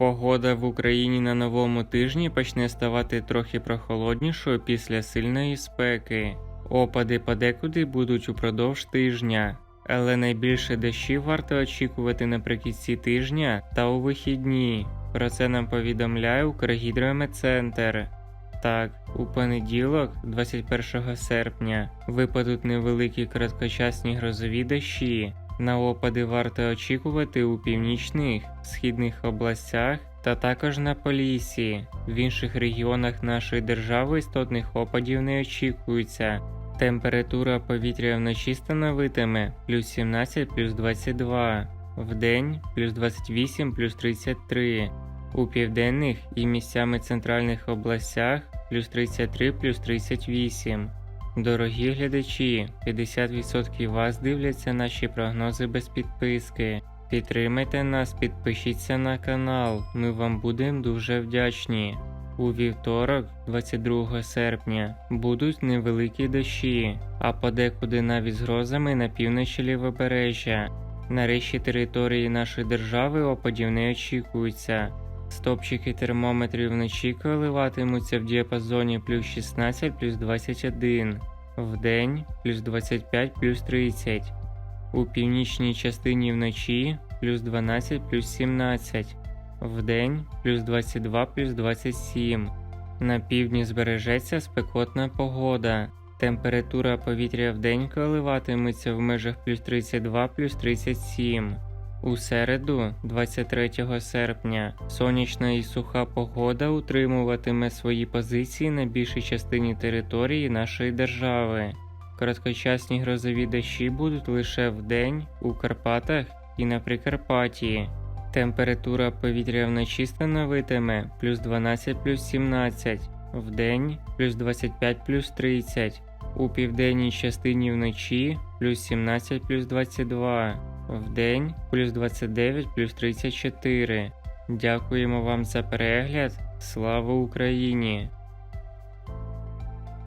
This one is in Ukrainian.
Погода в Україні на новому тижні почне ставати трохи прохолоднішою після сильної спеки. Опади подекуди будуть упродовж тижня, але найбільше дощів варто очікувати наприкінці тижня та у вихідні. Про це нам повідомляє Укргідрометцентр. Так, у понеділок, 21 серпня, випадуть невеликі короткочасні грозові дощі. На опади варто очікувати у північних, східних областях та також на Поліссі. В інших регіонах нашої держави істотних опадів не очікується. Температура повітря вночі становитиме плюс 17 плюс 22, вдень плюс 28 плюс 33, у південних і місцями центральних областях плюс 33 плюс 38. Дорогі глядачі, 50% вас дивляться наші прогнози без підписки. Підтримайте нас, підпишіться на канал, ми вам будемо дуже вдячні. У вівторок, 22 серпня, будуть невеликі дощі, а подекуди навіть з грозами на півночі лівобережжя. На решті території нашої держави опадів не очікується. Стопчики термометрів вночі коливатимуться в діапазоні плюс 16 плюс 21, вдень плюс 25 плюс 30, у північній частині вночі плюс 12 плюс 17, вдень плюс 22 плюс 27. На півдні збережеться спекотна погода. Температура повітря вдень коливатиметься в межах плюс 32 плюс 37. У середу, 23 серпня, сонячна і суха погода утримуватиме свої позиції на більшій частині території нашої держави. Короткочасні грозові дощі будуть лише вдень у Карпатах і на Прикарпатті. Температура повітря вночі становитиме плюс 12 плюс 17, вдень плюс 25 плюс 30, у південній частині вночі плюс 17 плюс 22, вдень плюс 29 плюс 34. Дякуємо вам за перегляд. Слава Україні!